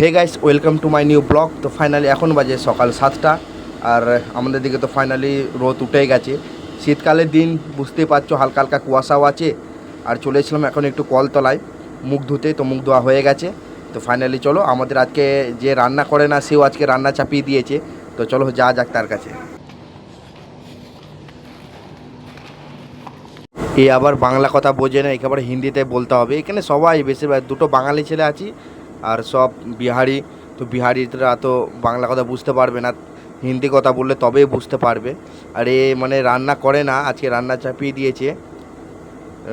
Hey guys, welcome to my new vlog. তো finally এখন বাজে সকাল সাতটা, আর আমাদের দিকে তো ফাইনালি রোদ উঠে গেছে। শীতকালের দিন, বুঝতেই পারছ, হালকা হালকা কুয়াশাও আছে। আর চলে এসেছিলাম এখন একটু কলতলায়, মুখ ধুতে, তো মুখ ধোয়া হয়ে গেছে। তো ফাইনালি চলো, আমাদের আজকে যে রান্না করে না, সেও আজকে রান্না চাপিয়ে দিয়েছে। তো চলো, যা যাক তার কাছে। এ আবার বাংলা কথা বোঝে না, একেবারে হিন্দিতে বলতে হবে। এখানে সবাই, বেশিরভাগ দুটো বাঙালি ছেলে আছি। আর সব বিহারি তো বিহারিরা তো বাংলা কথা বুঝতে পারবে না হিন্দি কথা বললে তবেই বুঝতে পারবে আর এ মানে রান্না করে না আজকে রান্না চাপিয়ে দিয়েছে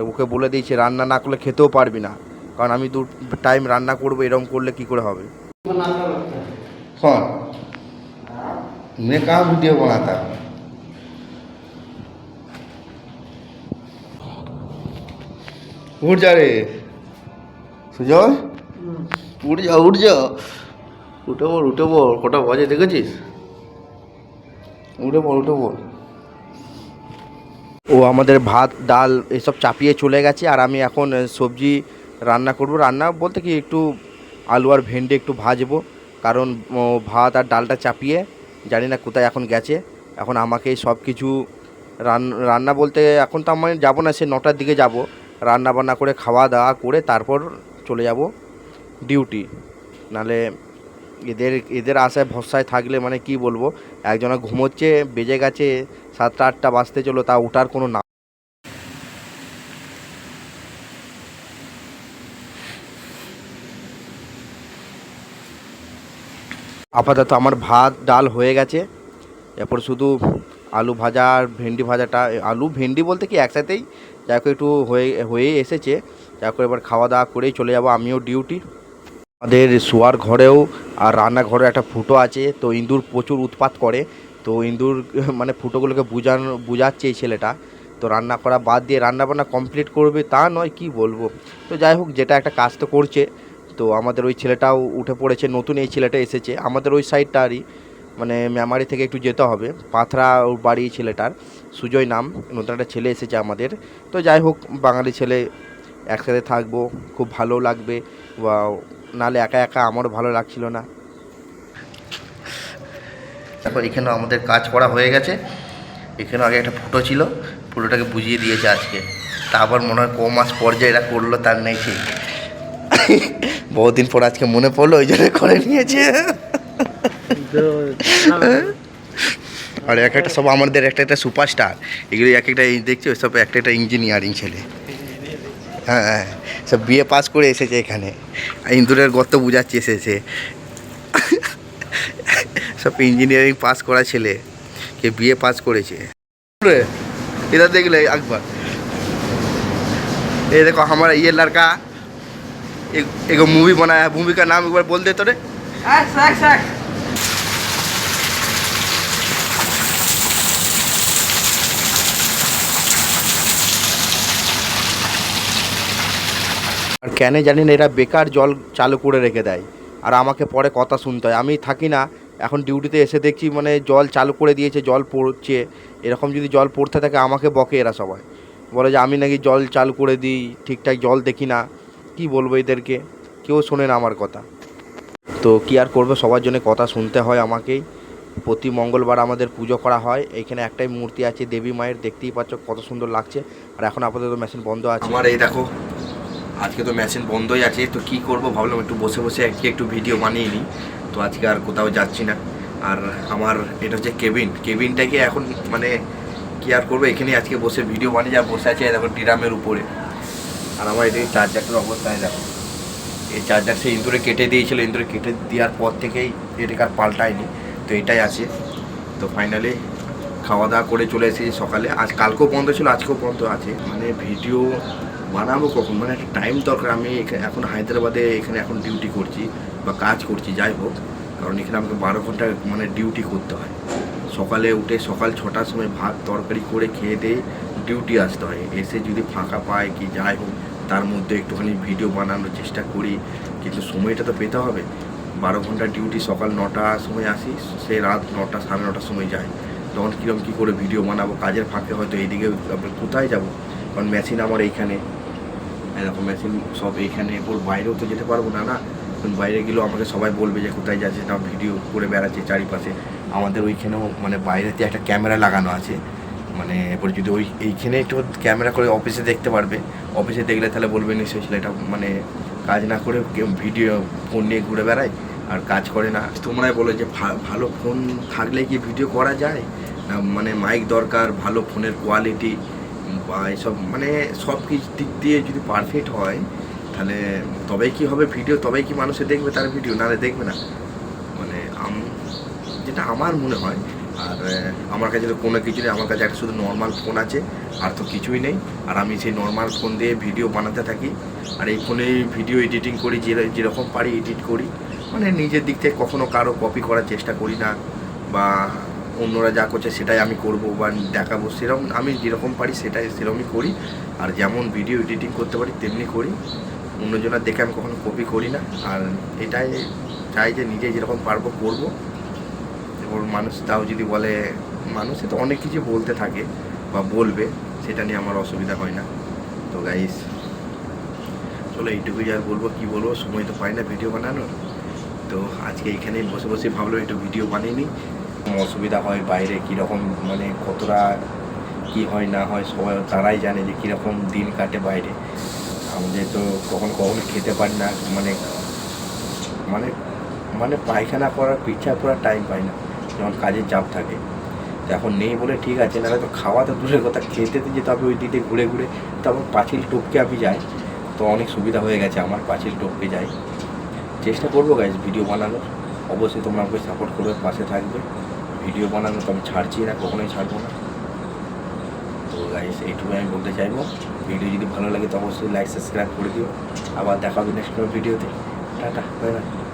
ওকে বলে দিয়েছে রান্না না করলে খেতেও পারবি না কারণ আমি দু টাইম রান্না করবো এরকম করলে কি করে হবে कौन मैं कहाँ वीडियो बनाता हूँ उठ जा रे সুজয় উঠ যা উঠ যা। উঠে বল উঠে বল। কটা বাজে দেখেছিস? উঠে বল উঠে বল। ও আমাদের ভাত, ডাল এসব চাপিয়ে চলে গেছে আর আমি এখন সবজি রান্না করব। রান্না বলতে কি একটু আলু আর ভেন্ডি একটু ভাজবো। কারণ ভাত আর ডালটা চাপিয়ে, জানি না কোথায় এখন গেছে। এখন আমাকে সব কিছু রান, রান্না বলতে এখন তো আমি যাব না, সে নটার দিকে যাব। রান্না বান্না করে, খাওয়া দাওয়া করে তারপর চলে যাব। ডিউটি নালে এদের এদের আশায়, ভরসায় থাকলে মানে কি বলব? একজনা ঘুমোচ্ছে, বেজে গেছে, সাতটা, আটটা বাজতে চলো তা ওঠার কোনো না আপাতত আমার ভাত, ডাল হয়ে গেছে। এরপর শুধু আলু ভাজা আর ভেন্ডি ভাজাটা। আলু, ভেন্ডি বলতে কি একসাথেই? যাই হোক, একটু হয়ে হয়ে এসেছে। যাই হোক, এবার খাওয়া দাওয়া করেই চলে যাব। আমিও ডিউটি আমাদের শোয়ার ঘরেও আর রান্নাঘরে একটা ফুটো আছে, তো ইঁদুর প্রচুর উৎপাত করে। তো ইঁদুর মানে ফুটোগুলোকে বুঝানো, বুঝাচ্ছে এই ছেলেটা। তো রান্না করা বাদ দিয়ে রান্না বান্না কমপ্লিট করবে তা নয়, কি বলব? তো যাই হোক, যেটা একটা কাজ তো করছে। তো আমাদের ওই ছেলেটাও উঠে পড়েছে, নতুন এই ছেলেটা এসেছে। আমাদের ওই সাইডটারই মানে মেমারি থেকে একটু যেতে হবে। পাথরা ওর বাড়ি ছেলেটার, সুজয় নাম, নতুন একটা ছেলে এসেছে আমাদের। তো যাই হোক, বাঙালি ছেলে, একসাথে থাকব, খুব ভালো লাগবে। বা নালে একা একা আমারও ভালো লাগছিল না। তারপর এখানেও আমাদের কাজ করা হয়ে গেছে। এখানেও আগে একটা ফুটো ছিল ফুটোটাকে বুঝিয়ে দিয়েছে আজকে। তা আবার মনে হয় ক মাস পর যে এরা করল তার নেই ঠিক। বহুদিন পর আজকে মনে পড়ল ওই জন্য করে নিয়েছে। আর এক একটা সব আমাদের একটা একটা সুপারস্টার। এগুলো এক একটা দেখছি ওই সব একটা একটা ইঞ্জিনিয়ারিং ছেলে। হ্যাঁ হ্যাঁ সব বিএ পাস করে এসেছে এখানে আর ইন্দুরের গর্ত বুঝাচ্ছে এসেছে সব ইঞ্জিনিয়ারিং পাস করা ছেলে কে বিএ পাস করেছে रे, इधर देख ले अकबर ये देखो हमारा ये लड़का एक एक मूवी बनाया है मूवी का नाम एक बार बोल दे तो रे কেন জানি না, এরা বেকার জল চালু করে রেখে দেয়। আর আমাকে পরে কথা শুনতে হয়। আমি থাকি না, এখন ডিউটিতে এসে দেখছি মানে জল চালু করে দিয়েছে, জল পড়ছে। এরকম যদি জল পড়তে থাকে, আমাকে বকে এরা সবাই। বলে যে, আমি নাকি জল চালু করে দিই, ঠিকঠাক জল দেখি না। কি বলব এদেরকে? কেউ শোনে না আমার কথা। তো কি আর করবে? সবার জন্য কথা শুনতে হয় আমাকেই প্রতি মঙ্গলবার আমাদের পুজো করা হয়। এখানে একটাই মূর্তি আছে, দেবী মায়ের। দেখতেই পাচ্ছ কত সুন্দর লাগছে। আর এখন আপাতত মেশিন বন্ধ আছে। আমার এই দেখো আজকে তো মেশিন বন্ধই আছে, তো কি করব ভাবলাম একটু বসে বসে একটি একটু ভিডিও বানিয়ে নিই। তো আজকে আর কোথাও যাচ্ছি না। আর আমার এটা হচ্ছে কেবিন কেবিনটাকে এখন মানে কি আর করব? এখানে আজকে বসে ভিডিও বানিয়ে যা বসে আছে, দেখো ড্রামের উপরে। আর আমার এদিকে চার্জারটার অবস্থায় দেখো। এই চার্জার সে ইন্দুরে কেটে দিয়েছিল। ইন্দুরে কেটে দেওয়ার পর থেকেই এটাকে আর পাল্টায়নি। তো এটাই আছে। তো ফাইনালি খাওয়া দাওয়া করে চলে এসেছি সকালে। আজ কালকেও বন্ধ ছিল, আজকেও বন্ধ আছে। মানে ভিডিও বানাবো কখন? মানে একটা টাইম দরকার, আমি এখা- এখন হায়দ্রাবাদে এখানে এখন ডিউটি করছি বা কাজ করছি, যাই হোক। কারণ এখানে আমাকে বারো ঘণ্টা মানে ডিউটি করতে হয়। সকালে উঠে সকাল ছটার সময় ভাত তরকারি করে খেয়ে দিয়ে ডিউটি আসতে হয়। এসে যদি ফাঁকা পায় কি যাই হোক, তার মধ্যে একটুখানি ভিডিও বানানোর চেষ্টা করি। কিন্তু সময়টা তো পেতে হবে। বারো ঘণ্টা ডিউটি সকাল নটার সময় আসি, সে রাত নটা, সাড়ে নটার সময় যায়। তখন কীরকম কী করে ভিডিও বানাবো? কাজের ফাঁকে হয়তো এইদিকে কোথায় যাব? কারণ মেশিন আমার এইখানে। এরকম মেশিন সব এইখানে ওর বাইরেও তো যেতে পারব না না? বাইরে গেলেও আমাকে সবাই বলবে যে কোথায় যাচ্ছে না ভিডিও করে বেড়াচ্ছে চারিপাশে। আমাদের ওইখানেও মানে বাইরেতে একটা ক্যামেরা লাগানো আছে। মানে এরপর যদি ওই, এইখানে একটু ক্যামেরা করে অফিসে দেখতে পারবে। অফিসে দেখলে তাহলে বলবে নিশ্চয়ই ছেলেটা মানে কাজ না করে ভিডিও ফোন নিয়ে ঘুরে বেড়ায় আর কাজ করে না। তোমরাই বলো যে ভালো ফোন থাকলে কি ভিডিও করা যায়? না মানে মাইক দরকার, ভালো ফোনের কোয়ালিটি বা এসব মানে সব কিছু দিক দিয়ে যদি পারফেক্ট হয়, তাহলে তবেই কি হবে ভিডিও তবেই কি মানুষে দেখবে তার ভিডিও নাহলে দেখবে না। মানে যেটা আমার মনে হয়, আর আমার কাছে তো কোনো কিছু নেই। আমার কাছে একটা শুধু নর্মাল ফোন আছে, আর তো কিছুই নেই। আর আমি সেই নর্মাল ফোন দিয়ে ভিডিও বানাতে থাকি। আর এই ফোনে ভিডিও এডিটিং করি, যে, যেরকম পারি এডিট করি। মানে নিজের দিক থেকে কখনো কারও কপি করার চেষ্টা করি না, বা অন্যরা যা করছে সেটাই আমি করব বা দেখাবো সেরকম আমি যেরকম পারি সেটাই সেরকমই করি। আর যেমন ভিডিও এডিটিং করতে পারি, তেমনি করি। অন্যজনের দেখে আমি কখনো কপি করি না। আর এটাই চাই যে নিজে যেরকম পারব করব। এবার মানুষ তাও যদি বলে, মানুষে তো অনেক কিছু বলতে থাকে বা বলবে, সেটা নিয়ে আমার অসুবিধা হয় না। তো গাইস চলো এইটুকুই আর বলব, কি বলব, সময় তো পাই না ভিডিও বানানোর। তো আজকে এখানে বসে বসে ভাবলো একটু ভিডিও বানিয়ে নিই। অসুবিধা হয়, বাইরে কীরকম মানে কতটা কি হয়, না হয়, সবাই তারাই জানে যে কীরকম দিন কাটে বাইরে। আমাদের তো কখন কখন খেতে পারি না মানে মানে মানে পায়খানা করার, পিঠা করার টাইম পাই না, যখন কাজের চাপ থাকে। এখন নেই বলে ঠিক আছে, নাহলে তো খাওয়া তো দূরের কথা, খেতে তো যেতে হবে ওই দিকে ঘুরে ঘুরে, তারপর পাঁচিল টপকে আমি যাই। তো অনেক সুবিধা হয়ে গেছে, আমার পাঁচিল টপকে যাই চেষ্টা করব গাইজ ভিডিও বানানোর। অবশ্যই তোমরা আমাকে সাপোর্ট করবে, পাশে থাকবে। ভিডিও বানানো তো আমি ছাড়ছি না, কখনোই ছাড়বো না। তো গাইস এইটুকু আমি বলতে চাইব। ভিডিও যদি ভালো লাগে তো অবশ্যই লাইক সাবস্ক্রাইব করে দিও। আবার দেখা হবে নেক্সট ভিডিওতে টাটা বাই বাই